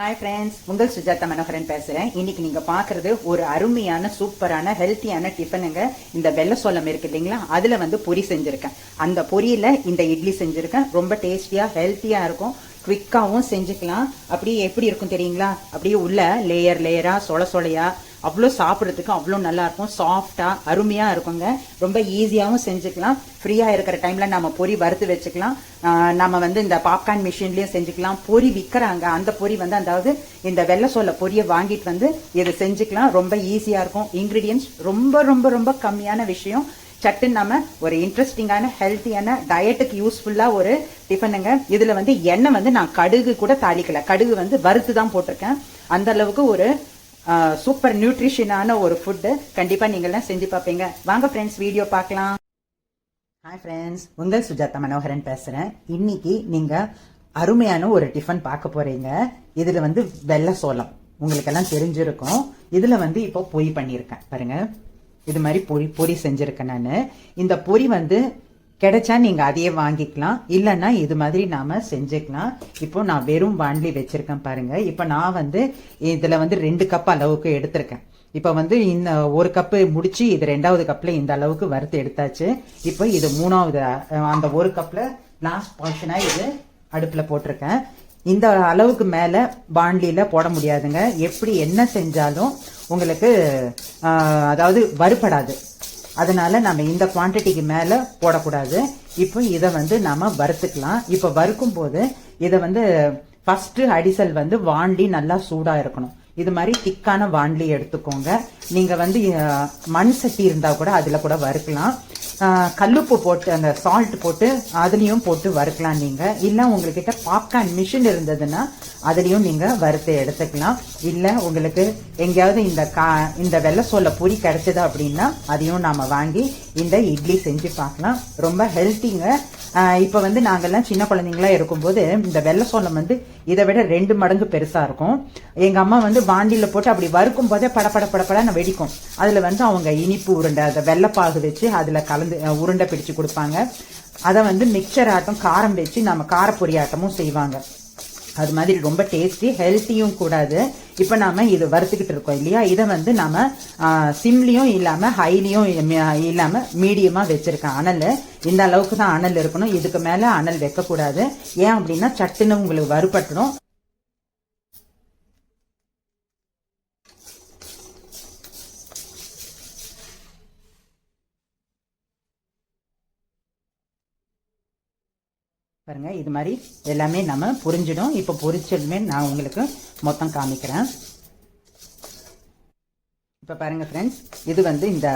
Hi friends உங்கள் சுஜாதா மனோகரன் பேசுகிறேன் இன்னைக்கு நீங்கள் பார்க்குறது ஒரு அருமையான சூப்பரான ஹெல்த்தியான டிஃபனுங்க இந்த வெள்ளை சோளம் இருக்கு இல்லைங்களா? அதில் வந்து பொரி செஞ்சுருக்கேன். அந்த பொரியில் இந்த இட்லி செஞ்சுருக்கேன். ரொம்ப டேஸ்டியாக ஹெல்த்தியாக இருக்கும். குவிக்காகவும் செஞ்சுக்கலாம். அப்படியே எப்படி இருக்கும் தெரியுங்களா? அப்படியே உள்ள லேயர் லேயராக சொல சொலையா அவ்வளோ சாப்பிட்றதுக்கு அவ்வளோ நல்லா இருக்கும் அருமையாக இருக்குங்க. ரொம்ப ஈஸியாகவும் செஞ்சுக்கலாம். ஃப்ரீயாக இருக்கிற டைமில் நம்ம பொரி வறுத்து வச்சுக்கலாம். நம்ம வந்து இந்த பாப்கார்ன் மிஷின்லேயும் செஞ்சுக்கலாம். பொரி விற்கிறாங்க அந்த பொரி வந்து அதாவது இந்த வெள்ளை சோள பொரியை வாங்கிட்டு வந்து இதை செஞ்சுக்கலாம். ரொம்ப ஈஸியாக இருக்கும். இன்க்ரீடியன்ஸ் ரொம்ப ரொம்ப ரொம்ப கம்மியான விஷயம். சட்டுன்னு நம்ம ஒரு இன்ட்ரெஸ்டிங்கான ஹெல்த்தியான டயட்டுக்கு யூஸ்ஃபுல்லாக ஒரு டிஃபனுங்க இதில் வந்து எண்ணெய் வந்து நான் கடுகு கூட தாளிக்கல. கடுகு வந்து வறுத்து தான் போட்டிருக்கேன். அந்த அளவுக்கு ஒரு சூப்பர் நியூட்ரிஷனான ஒரு ஃபுட்டு கண்டிப்பாக நீங்கள்லாம் செஞ்சு பார்ப்பீங்க. வாங்க ஃப்ரெண்ட்ஸ் வீடியோ பார்க்கலாம். ஹாய் ஃப்ரெண்ட்ஸ் உங்கள் சுஜாதா மனோகரன் பேசுகிறேன் இன்னைக்கு நீங்கள் அருமையான ஒரு டிஃபன் பார்க்க போகிறீங்க இதில் வந்து வெள்ளை சோளம். உங்களுக்கெல்லாம் தெரிஞ்சிருக்கும். இதில் வந்து இப்போ பொரி பண்ணியிருக்கேன். பாருங்கள் இது மாதிரி பொரி பொரி செஞ்சுருக்கேன் நான். இந்த பொரி வந்து கிடைச்சா நீங்க அதையே வாங்கிக்கலாம். இல்லைன்னா இது மாதிரி நாம செஞ்சுக்கலாம். இப்போ நான் வெறும் வாண்டி வச்சிருக்கேன் பாருங்க. இப்போ நான் வந்து இதுல வந்து ரெண்டு கப் அளவுக்கு எடுத்திருக்கேன். இப்போ வந்து இந்த ஒரு கப்பு முடிச்சு இது ரெண்டாவது கப்பில் இந்த அளவுக்கு வறுத்து எடுத்தாச்சு. இப்போ இது மூணாவது அந்த ஒரு கப்பில் லாஸ்ட் போர்ஷனா இது அடுப்பில் போட்டிருக்கேன். இந்த அளவுக்கு மேலே பாண்டியில் போட முடியாதுங்க. எப்படி என்ன செஞ்சாலும் உங்களுக்கு அதாவது வறுபடாது. அதனால நம்ம இந்த குவாண்டிட்டிக்கு மேல போடக்கூடாது. இப்போ இதை வந்து நாம வறுத்துக்கலாம். இப்போ வறுக்கும் போது இதை வந்து ஃபர்ஸ்ட் அடிசல் வந்து வாண்டி நல்லா சூடா இருக்கணும். இது மாதிரி திக்கான வாண்டி எடுத்துக்கோங்க. நீங்க வந்து மண் சட்டி இருந்தா கூட அதுல கூட வறுக்கலாம். கல்லுப்பு போட்டு அந்த சால்ட் போட்டு அதுலேயும் போட்டு வறுக்கலாம் நீங்கள் இல்லை உங்கள்கிட்ட பாப்கார்ன் மிஷின் இருந்ததுன்னா அதுலேயும் நீங்கள் வறுத்து எடுத்துக்கலாம். இல்லை உங்களுக்கு எங்கேயாவது இந்த கா இந்த வெள்ளை சோள பொரி கிடச்சிது அப்படின்னா அதையும் நாம் வாங்கி இந்த இட்லி செஞ்சு பார்க்கலாம். ரொம்ப ஹெல்த்திங்க இப்போ வந்து நாங்கள்லாம் சின்ன குழந்தைங்களா இருக்கும்போது இந்த வெள்ளை சோளம் வந்து இதை விட ரெண்டு மடங்கு பெருசாக இருக்கும். எங்கள் அம்மா வந்து வாண்டியில் போட்டு அப்படி வறுக்கும் போதே படபட படபடன்னு வெடிக்கும். அதில் வந்து அவங்க இனிப்பு உருண்டை அதை வெள்ளைப்பாகு வச்சு அதில் கலந்து உருண்டை பிடிச்சு கொடுப்பாங்க. அதை வந்து மிக்சர் ஆட்டம் காரம் வச்சு நம்ம காரப்பொரி ஆட்டமும் செய்வாங்க. அது மாதிரி ரொம்ப டேஸ்டி ஹெல்த்தியும் கூடாது. இப்போ நாம் இது வறுத்துக்கிட்டு இருக்கோம் இல்லையா? இதை வந்து நாம் சிம்லியும் இல்லாமல் ஹைலியும் இல்லாமல் மீடியமாக வச்சுருக்கேன். அனல் இந்த அளவுக்கு தான் அனல் இருக்கணும். இதுக்கு மேலே அனல் வைக்கக்கூடாது. ஏன் அப்படின்னா சட்டுன்னு உங்களுக்கு வறுபட்டுடும் பாருங்கள் இது மாதிரி எல்லாமே நம்ம புரிஞ்சிடும். இப்போ பொரிச்சதுமே நான் உங்களுக்கு மொத்தம் காமிக்கிறேன். இப்போ பாருங்கள் ஃப்ரெண்ட்ஸ் இது வந்து இந்த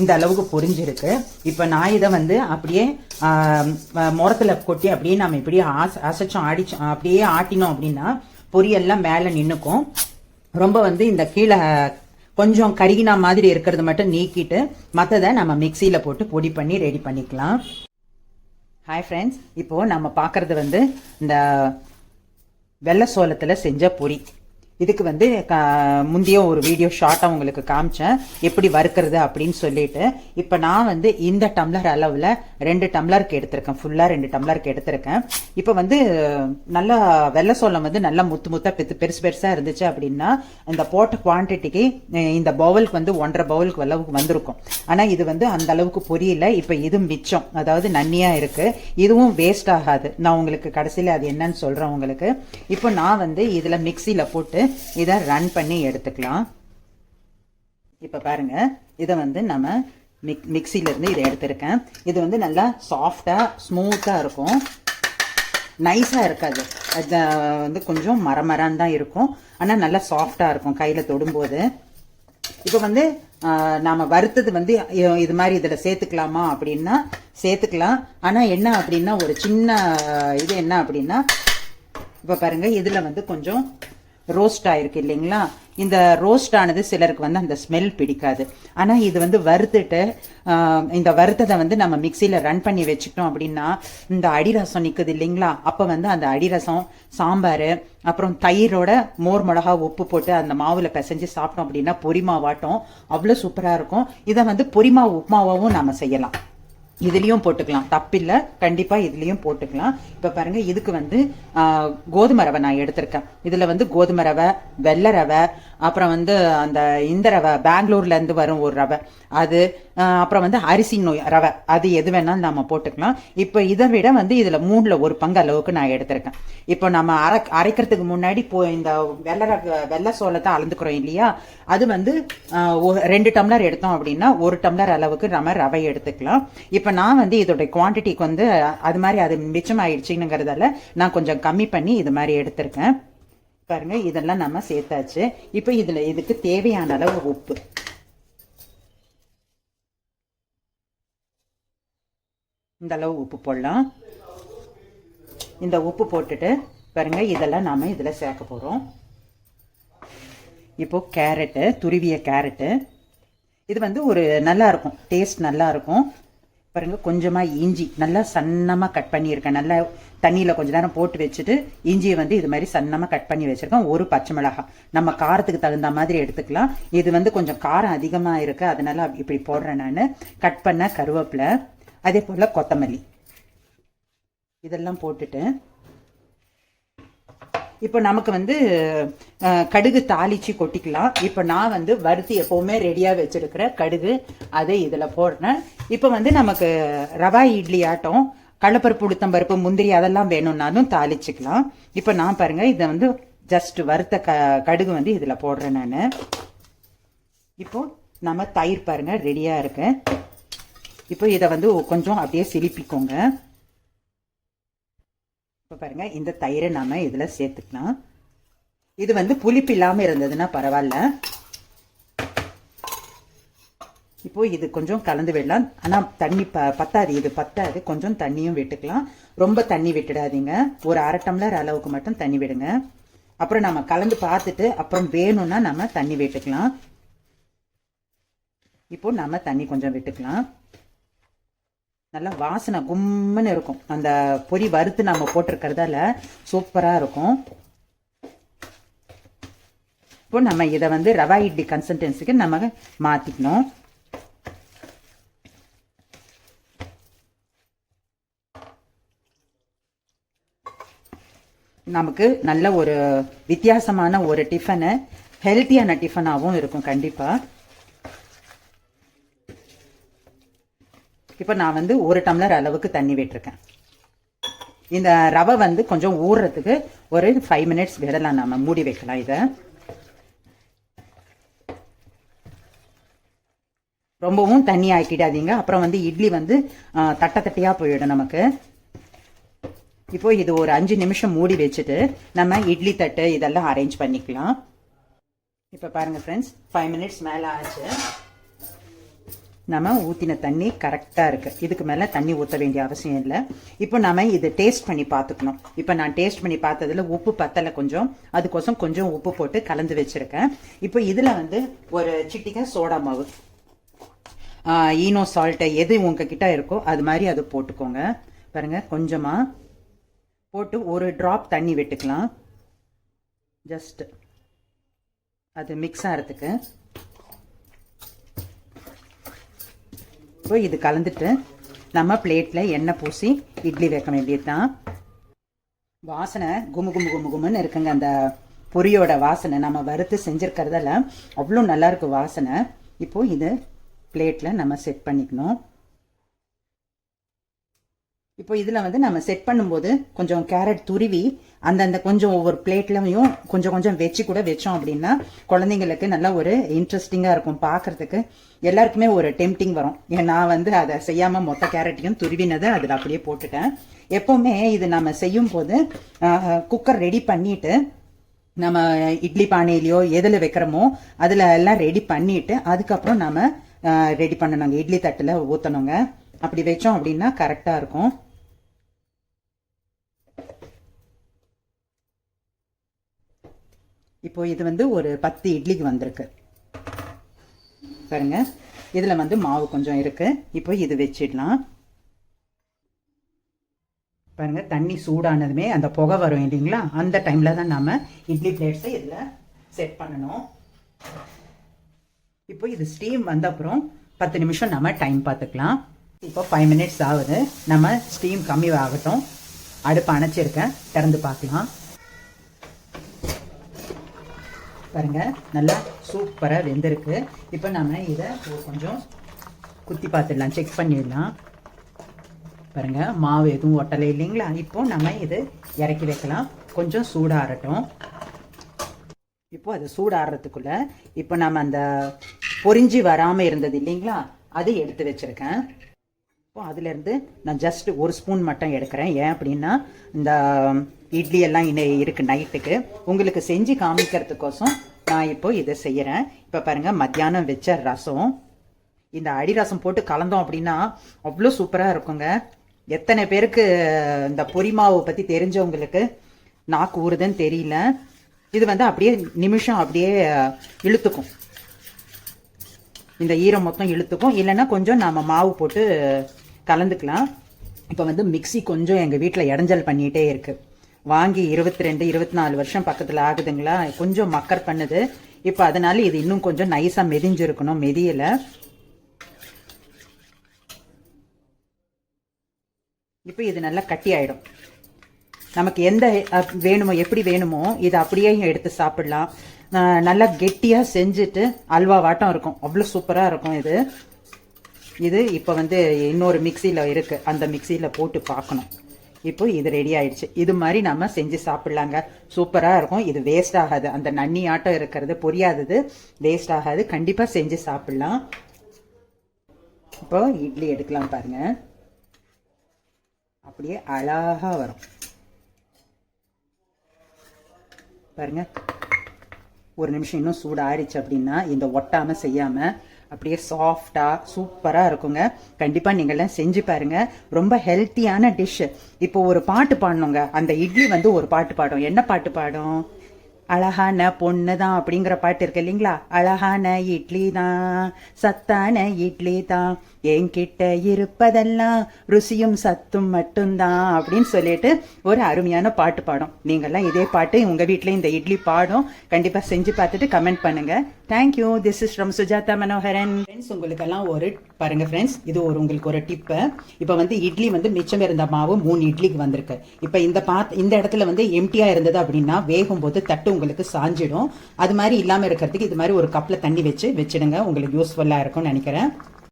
இந்த அளவுக்கு பொரிஞ்சிருக்கு. இப்போ நான் இதை வந்து அப்படியே முரத்தில் கொட்டி அப்படியே நம்ம இப்படியே ஆச அசைச்சோம் ஆடிச்சோம் அப்படியே ஆட்டினோம் அப்படின்னா பொரியெல்லாம் மேலே நின்றுக்கும் ரொம்ப வந்து இந்த கீழே கொஞ்சம் கருகினா மாதிரி இருக்கிறது மட்டும் நீக்கிட்டு மற்றதை நம்ம மிக்சியில் போட்டு பொடி பண்ணி ரெடி பண்ணிக்கலாம். ஹாய் ஃப்ரெண்ட்ஸ் இப்போ நம்ம பார்க்கறது வந்து இந்த வெள்ளை சோளத்தில் செஞ்ச பொரி. இதுக்கு வந்து க- முந்தைய ஒரு வீடியோ ஷார்ட்டாக உங்களுக்கு காமிச்சேன். எப்படி வறுக்கிறது அப்படின்னு சொல்லிட்டு. இப்போ நான் வந்து இந்த டம்ளர் அளவில் ரெண்டு டம்ளருக்கு எடுத்திருக்கேன். ஃபுல்லாக ரெண்டு டம்ளருக்கு எடுத்திருக்கேன். இப்போ வந்து நல்லா வெள்ளை சோளம் வந்து நல்லா முத்து முத்தா பெத்து பெருசு பெருசாக இருந்துச்சு அப்படின்னா இந்த போட்ட குவான்டிட்டிக்கு இந்த பவுலுக்கு வந்து ஒன்றரை பவுலுக்கு அளவுக்கு வந்திருக்கும். ஆனால் இது வந்து அந்த அளவுக்கு பொரியல. இப்போ இது மிச்சம். அதாவது நன்னியாக இருக்குது இதுவும் வேஸ்ட் ஆகாது. நான் உங்களுக்கு கடைசியில் அது என்னன்னு சொல்கிறேன் உங்களுக்கு. இப்போ நான் வந்து இதில் மிக்சியில் போட்டு இதை ரன் பண்ணி எடுத்துக்கலாம். இப்போ பாருங்கள் இதை வந்து நம்ம மிக் மிக்சிலேருந்து இதை எடுத்திருக்கேன். இது வந்து நல்லா சாஃப்டாக ஸ்மூத்தாக இருக்கும். நைஸாக இருக்காது. அது வந்து கொஞ்சம் மரமரான் தான் இருக்கும். ஆனால் நல்லா சாஃப்டாக இருக்கும் கையில் தொடும்போது. இப்போ வந்து நாம் வறுத்தது வந்து இது மாதிரி இதில் சேர்த்துக்கலாமா அப்படின்னா சேர்த்துக்கலாம். ஆனால் என்ன அப்படின்னா ஒரு சின்ன இது என்ன அப்படின்னா இப்போ பாருங்கள் இதில் வந்து கொஞ்சம் ரோஸ்ட் ஆயிருக்கு இல்லைங்களா? இந்த ரோஸ்ட் ஆனது சிலருக்கு வந்து அந்த ஸ்மெல் பிடிக்காது. ஆனால் இது வந்து வறுத்துட்டு இந்த வறுத்ததை வந்து நம்ம மிக்சியில் ரன் பண்ணி வச்சுக்கிட்டோம் அப்படின்னா இந்த அடிரசம் நிற்குது இல்லைங்களா? அப்போ வந்து அந்த அடிரசம் சாம்பார் அப்புறம் தயிரோட மோர் மிளகா உப்பு போட்டு அந்த மாவில் பிசைஞ்சு சாப்பிட்டோம் அப்படின்னா பொரிமாவாட்டம் அவ்வளோ சூப்பராக இருக்கும். இதை வந்து பொரிமா உப்மாவாகவும் நம்ம செய்யலாம். இதுலேயும் போட்டுக்கலாம். தப்பில்லை. கண்டிப்பாக இதுலேயும் போட்டுக்கலாம். இப்போ பாருங்கள் இதுக்கு வந்து கோதுமை ரவை நான் எடுத்திருக்கேன். இதில் வந்து கோதுமை ரவை வெள்ளை ரவை அப்புறம் வந்து அந்த இந்த ரவை பெங்களூர்லேருந்து வரும் ஒரு ரவை. அது அப்புறம் வந்து அரிசி நோய் ரவை. அது எது வேணாலும் நம்ம போட்டுக்கலாம். இப்போ இதை விட வந்து இதில் மூணில் ஒரு பங்கு அளவுக்கு நான் எடுத்திருக்கேன். இப்போ நம்ம அரை அரைக்கிறதுக்கு முன்னாடி இப்போ இந்த வெள்ளை வெள்ளை சோளத்தை அளந்துக்கிறோம் இல்லையா? அது வந்து ரெண்டு டம்ளர் எடுத்தோம் அப்படின்னா ஒரு டம்ளர் அளவுக்கு நம்ம ரவை எடுத்துக்கலாம். இப்போ நான் வந்து இதோட குவான்டிட்டிக்கு வந்து அது மாதிரி அது மிச்சம் ஆயிடுச்சுங்கிறதால நான் கொஞ்சம் கம்மி பண்ணி இது மாதிரி எடுத்திருக்கேன். பாருங்க இதெல்லாம் நம்ம சேர்த்தாச்சு. இப்போ இதில் இதுக்கு தேவையான அளவு உப்பு. இந்த அளவு உப்பு போடலாம். இந்த உப்பு போட்டுட்டு பாருங்க இதெல்லாம் நாம் இதில் சேர்க்க போகிறோம் இப்போ கேரட்டு துருவிய கேரட்டு. இது வந்து ஒரு நல்லா இருக்கும். டேஸ்ட் நல்லா இருக்கும். பாருங்க கொஞ்சமாக இஞ்சி நல்லா சன்னமாக கட் பண்ணியிருக்கேன். நல்லா தண்ணியில் கொஞ்ச நேரம் போட்டு வச்சுட்டு இஞ்சியை வந்து இது மாதிரி சன்னமாக கட் பண்ணி வச்சுருக்கேன். ஒரு பச்சை மிளகாய். நம்ம காரத்துக்கு தகுந்த மாதிரி எடுத்துக்கலாம். இது வந்து கொஞ்சம் காரம் அதிகமாக இருக்குது அதனால் இப்படி போடுறேன் நான். கட் பண்ண கருவேப்பிலை. அதே போல் கொத்தமல்லி. இதெல்லாம் போட்டுட்டு இப்போ நமக்கு வந்து கடுகு தாளிச்சு கொட்டிக்கலாம். இப்போ நான் வந்து வறுத்து எப்போவுமே ரெடியாக வச்சுருக்கிற கடுகு அதை இதில் போடுறேன். இப்போ வந்து நமக்கு ரவா இட்லி ஆட்டம் கடலப்பருப்பு உளுத்தம்பருப்பு முந்திரி அதெல்லாம் வேணும்னாலும் தாளிச்சுக்கலாம். இப்போ நான் பாருங்கள் இதை வந்து ஜஸ்ட் வறுத்த க கடுகு வந்து இதில் போடுறேன் நான். இப்போ நம்ம தயிர் பாருங்கள் ரெடியாக இருக்கேன் இப்போ இதை வந்து கொஞ்சம் அப்படியே சிலிப்பிக்கோங்க. இப்போ பாருங்க இந்த தயிரை நாம இதில் சேர்த்துக்கலாம். இது வந்து புளிப்பு இல்லாமல் இருந்ததுன்னா பரவாயில்ல. இப்போ இது கொஞ்சம் கலந்து விடலாம். ஆனால் தண்ணி ப பத்தாது இது பத்தாது. கொஞ்சம் தண்ணியும் விட்டுக்கலாம். ரொம்ப தண்ணி விட்டுடாதீங்க. ஒரு அரை டம்ளர் அளவுக்கு மட்டும் தண்ணி விடுங்க. அப்புறம் நம்ம கலந்து பார்த்துட்டு அப்புறம் வேணும்னா நம்ம தண்ணி விட்டுக்கலாம். இப்போ நம்ம தண்ணி கொஞ்சம் விட்டுக்கலாம். நல்லா வாசனை கும்முன்னு இருக்கும். அந்த பொரி வறுத்து நம்ம போட்டிருக்கிறதால சூப்பராக இருக்கும். இப்போ நம்ம இதை வந்து ரவா இட்லி கன்சன்டென்சிக்கு நம்ம மாற்றிக்கணும் நமக்கு நல்ல ஒரு வித்தியாசமான ஒரு டிஃபனு ஹெல்த்தியான டிஃபனாகவும் இருக்கும் கண்டிப்பாக இப்போ நான் வந்து ஒரு டம்ளர் அளவுக்கு தண்ணி விட்டுருக்கேன். இந்த ரவை வந்து கொஞ்சம் ஊறுறதுக்கு ஒரு ஃபைவ் மினிட்ஸ் விடலாம். நம்ம மூடி வைக்கலாம் இதை. ரொம்பவும் தண்ணி ஆக்கிடாதீங்க. அப்புறம் வந்து இட்லி வந்து தட்டை தட்டையாக போயிடும் நமக்கு. இப்போ இது ஒரு அஞ்சு நிமிஷம் மூடி வச்சுட்டு நம்ம இட்லி தட்டு இதெல்லாம் அரேஞ்ச் பண்ணிக்கலாம். இப்போ பாருங்கள் ஃப்ரெண்ட்ஸ் ஃபைவ் மினிட்ஸ் மேலே ஆச்சு. நம்ம ஊற்றின தண்ணி கரெக்டாக இருக்குது இதுக்கு மேலே தண்ணி ஊற்ற வேண்டிய அவசியம் இல்லை. இப்போ நம்ம இது டேஸ்ட் பண்ணி பார்த்துக்கணும். இப்போ நான் டேஸ்ட் பண்ணி பார்த்ததில் உப்பு பத்தலை கொஞ்சம். அதுக்கோசம் கொஞ்சம் உப்பு போட்டு கலந்து வச்சுருக்கேன். இப்போ இதில் வந்து ஒரு சிட்டிகை சோடா மாவு. ஈனோ சால்ட்டை எது உங்ககிட்ட இருக்கோ அது மாதிரி அது போட்டுக்கோங்க. பாருங்க கொஞ்சமாக போட்டு ஒரு ட்ராப் தண்ணி விட்டுக்கலாம். ஜஸ்ட் அது மிக்ஸ் ஆகிறதுக்கு இப்போ இது கலந்துட்டு நம்ம பிளேட்டில் எண்ணெய் பூசி இட்லி வைக்க வேண்டியது தான் வாசனை குமு குமு குமு குமுன்னு இருக்குங்க. அந்த பொரியோட வாசனை நம்ம வறுத்து செஞ்சிருக்கிறதால அவ்வளோ நல்லாயிருக்கும் வாசனை. இப்போது இது பிளேட்டில் நம்ம செட் பண்ணிக்கணும். இப்போ இதில் வந்து நம்ம செட் பண்ணும்போது கொஞ்சம் கேரட் துருவி அந்தந்த கொஞ்சம் ஒவ்வொரு பிளேட்லையும் கொஞ்சம் கொஞ்சம் வச்சு கூட வச்சோம் அப்படின்னா குழந்தைங்களுக்கு நல்ல ஒரு இன்ட்ரெஸ்டிங்காக இருக்கும் பார்க்கறதுக்கு எல்லாருக்குமே ஒரு டெம்டிங் வரும். ஏன் நான் வந்து அதை செய்யாமல் மொத்த கேரட்டையும் துருவினதை அதில் அப்படியே போட்டுட்டேன். எப்போவுமே இது நம்ம செய்யும் போது குக்கர் ரெடி பண்ணிட்டு நம்ம இட்லி பானையிலையோ எதில் வைக்கிறோமோ அதில் எல்லாம் ரெடி பண்ணிட்டு அதுக்கப்புறம் நம்ம ரெடி பண்ணணுங்க. இட்லி தட்டில் ஊற்றணுங்க அப்படி வச்சோம் அப்படின்னா கரெக்டாக இருக்கும். இப்போ இது வந்து ஒரு பத்து இட்லிக்கு வந்திருக்கு. பாருங்க. இதில் வந்து மாவு கொஞ்சம் இருக்கு. இப்போ இது வச்சிடலாம். பாருங்க தண்ணி சூடானதுமே அந்த புகை வரும் இல்லைங்களா? அந்த டைம்ல தான் நாம இட்லி பிளேட்ஸை இதில் செட் பண்ணணும். இப்போ இது ஸ்டீம் வந்த அப்புறம் பத்து நிமிஷம் நம்ம டைம் பார்த்துக்கலாம். இப்போ ஃபைவ் மினிட்ஸ் ஆகுது. நம்ம ஸ்டீம் கம்மி ஆகட்டும். அடுப்பு அணைச்சிருக்கேன். திறந்து பார்க்கலாம். பாருங்கள் நல்லா சூப்பராக வெந்திருக்கு. இப்போ நம்ம இதை கொஞ்சம் குத்தி பார்த்துடலாம் செக் பண்ணிடலாம். பாருங்கள் மாவு எதுவும் ஒட்டலை இல்லைங்களா? இப்போ நம்ம இது இறக்கி வைக்கலாம். கொஞ்சம் சூடாகட்டும் இப்போ அது சூடாடுறதுக்குள்ளே இப்போ நம்ம அந்த பொறிஞ்சி வராமல் இருந்தது இல்லைங்களா? அது எடுத்து வச்சுருக்கேன். இப்போ அதுலேருந்து நான் ஜஸ்ட் ஒரு ஸ்பூன் மட்டும் எடுக்கிறேன். ஏன் அப்படின்னா இந்த இட்லி எல்லாம் இன்னும் இருக்குது நைட்டுக்கு உங்களுக்கு செஞ்சு காமிக்கிறதுக்கோசம் நான் இப்போ இதை செய்கிறேன் இப்போ பாருங்கள் மத்தியானம் வச்ச ரசம். இந்த அடி ரசம் போட்டு கலந்தோம் அப்படின்னா அவ்வளோ சூப்பராக இருக்குங்க. எத்தனை பேருக்கு இந்த பொரி மாவு பற்றி தெரிஞ்சவங்களுக்கு நாக்கு ஊறுதுன்னு தெரியல. இது வந்து அப்படியே நிமிஷம் அப்படியே இழுத்துக்கும். இந்த ஈரம் மொத்தம் இழுத்துக்கும். இல்லைன்னா கொஞ்சம் நாம் மாவு போட்டு கலந்துக்கலாம். இப்போ வந்து மிக்ஸி கொஞ்சம் எங்கள் வீட்டில் இடைஞ்சல் பண்ணிகிட்டே இருக்குது வாங்கி இருபத்தி ரெண்டு இருபத்தி நாலு வருஷம் பக்கத்தில் ஆகுதுங்களா? கொஞ்சம் மக்கர் பண்ணுது. இப்போ அதனால இது இன்னும் கொஞ்சம் நைஸாக மெதிஞ்சிருக்கணும் மெதியல. இப்போ இது நல்லா கட்டி ஆயிடும். நமக்கு எந்த வேணுமோ எப்படி வேணுமோ இதை அப்படியே எடுத்து சாப்பிடலாம். நல்லா கெட்டியாக செஞ்சுட்டு அல்வா வாட்டம் இருக்கும். அவ்வளோ சூப்பராக இருக்கும் இது. இது இப்போ வந்து இன்னொரு மிக்சியில் இருக்குது அந்த மிக்சியில் போட்டு பார்க்கணும். இப்போ இது ரெடி ஆயிடுச்சு. இது மாதிரி நம்ம செஞ்சு சாப்பிடலாங்க. சூப்பராக இருக்கும். இது வேஸ்ட் ஆகாது. அந்த நன்னி ஆட்டம் இருக்கிறது பொரியாதது வேஸ்ட் ஆகாது. கண்டிப்பாக செஞ்சு சாப்பிடலாம். இப்போ இட்லி எடுக்கலாம் பாருங்க. அப்படியே அழகா வரும். பாருங்க. ஒரு நிமிஷம் இன்னும் சூடு ஆறிச்சு அப்படின்னா இந்த ஒட்டாமல் செய்யாமல் அப்படியே சாஃப்டாக சூப்பராக இருக்குங்க. கண்டிப்பாக நீங்கள்லாம் செஞ்சு பாருங்கள் ரொம்ப ஹெல்த்தியான டிஷ்ஷு இப்போ ஒரு பாட்டு பாடணுங்க. அந்த இட்லி வந்து ஒரு பாட்டு பாடும். என்ன பாட்டு பாடும்? அழகான பொண்ணு தான் அப்படிங்கிற பாட்டு இருக்கு இல்லைங்களா? அழகான இட்லி தான் சத்தான இட்லி தான். என்கிட்ட இருப்பதெல்லாம் ருசியும் சத்தும் மட்டும்தான் அப்படின்னு சொல்லிட்டு ஒரு அருமையான பாட்டு பாடும். நீங்கள்லாம் இதே பாட்டு உங்கள் வீட்டில் இந்த இட்லி பாடும். கண்டிப்பாக செஞ்சு பார்த்துட்டு கமெண்ட் பண்ணுங்க. Thank you this is from Sujatha Manoharan friends உங்களுக்கெல்லாம் ஒரு பாருங்க ஃப்ரெண்ட்ஸ் இது ஒரு உங்களுக்கு ஒரு டிப்பு இப்போ வந்து இட்லி வந்து மிச்சம் இருந்த மாவு மூணு இட்லிக்கு வந்திருக்கு. இப்போ இந்த பாத் இந்த இடத்துல வந்து எம்டியாக இருந்தது அப்படின்னா வேகும் போது தட்டு உங்களுக்கு சாஞ்சிடும். அது மாதிரி இல்லாமல் இருக்கிறதுக்கு இது மாதிரி ஒரு கப்பில் தண்ணி வச்சு வச்சிடுங்க. உங்களுக்கு யூஸ்ஃபுல்லாக இருக்கும்னு நினைக்கிறேன்.